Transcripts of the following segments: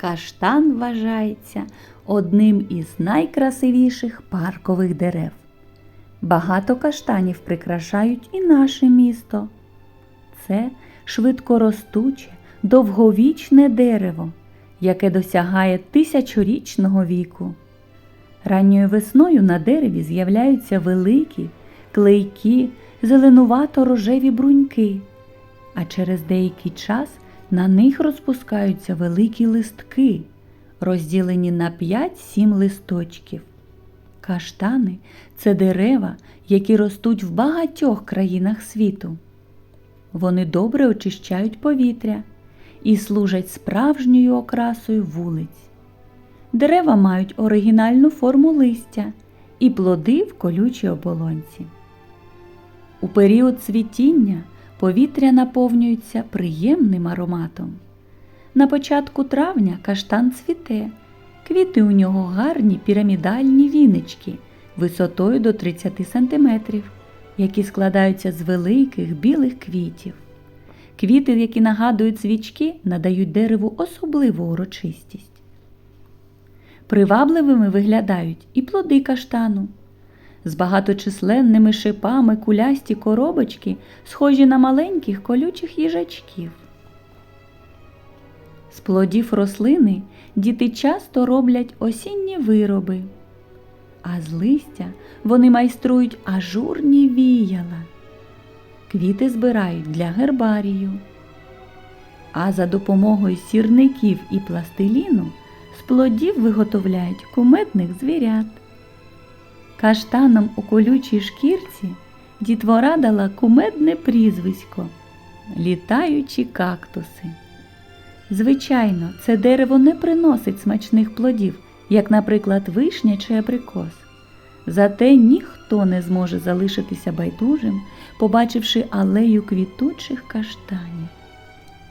Каштан вважається одним із найкрасивіших паркових дерев. Багато каштанів прикрашають і наше місто. Це швидкоростуче, довговічне дерево, яке досягає тисячорічного віку. Ранньою весною на дереві з'являються великі, клейкі, зеленувато-рожеві бруньки, а через деякий час на них розпускаються великі листки, розділені на 5-7 листочків. Каштани це дерева, які ростуть в багатьох країнах світу. Вони добре очищають повітря і служать справжньою окрасою вулиць. Дерева мають оригінальну форму листя і плоди в колючій оболонці. У період цвітіння повітря наповнюється приємним ароматом. На початку травня каштан цвіте, квіти у нього гарні пірамідальні вінички висотою до 30 см, які складаються з великих білих квітів. Квіти, які нагадують свічки, надають дереву особливу урочистість. Привабливими виглядають і плоди каштану. З багаточисленними шипами кулясті коробочки, схожі на маленьких колючих їжачків. З плодів рослини діти часто роблять осінні вироби, а з листя вони майструють ажурні віяла. Квіти збирають для гербарію. А за допомогою сірників і пластиліну з плодів виготовляють кумедних звірят. Каштаном у колючій шкірці дітвора дала кумедне прізвисько літаючі кактуси. Звичайно, це дерево не приносить смачних плодів, як, наприклад, вишня чи абрикос. Зате ніхто не зможе залишитися байдужим, побачивши алею квітучих каштанів.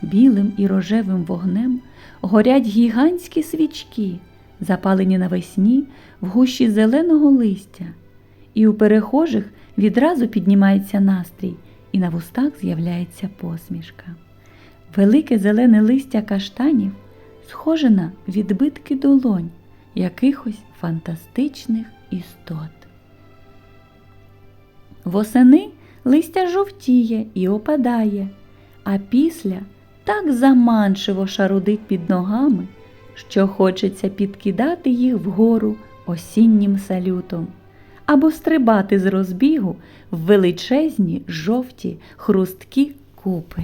Білим і рожевим вогнем горять гігантські свічки, запалені навесні в гущі зеленого листя, і у перехожих відразу піднімається настрій, і на вустах з'являється посмішка. Велике зелене листя каштанів схоже на відбитки долонь якихось фантастичних істот. Восени листя жовтіє і опадає, а після так заманчиво шарудить під ногами, що хочеться підкидати їх вгору осіннім салютом або стрибати з розбігу в величезні жовті хрусткі купи.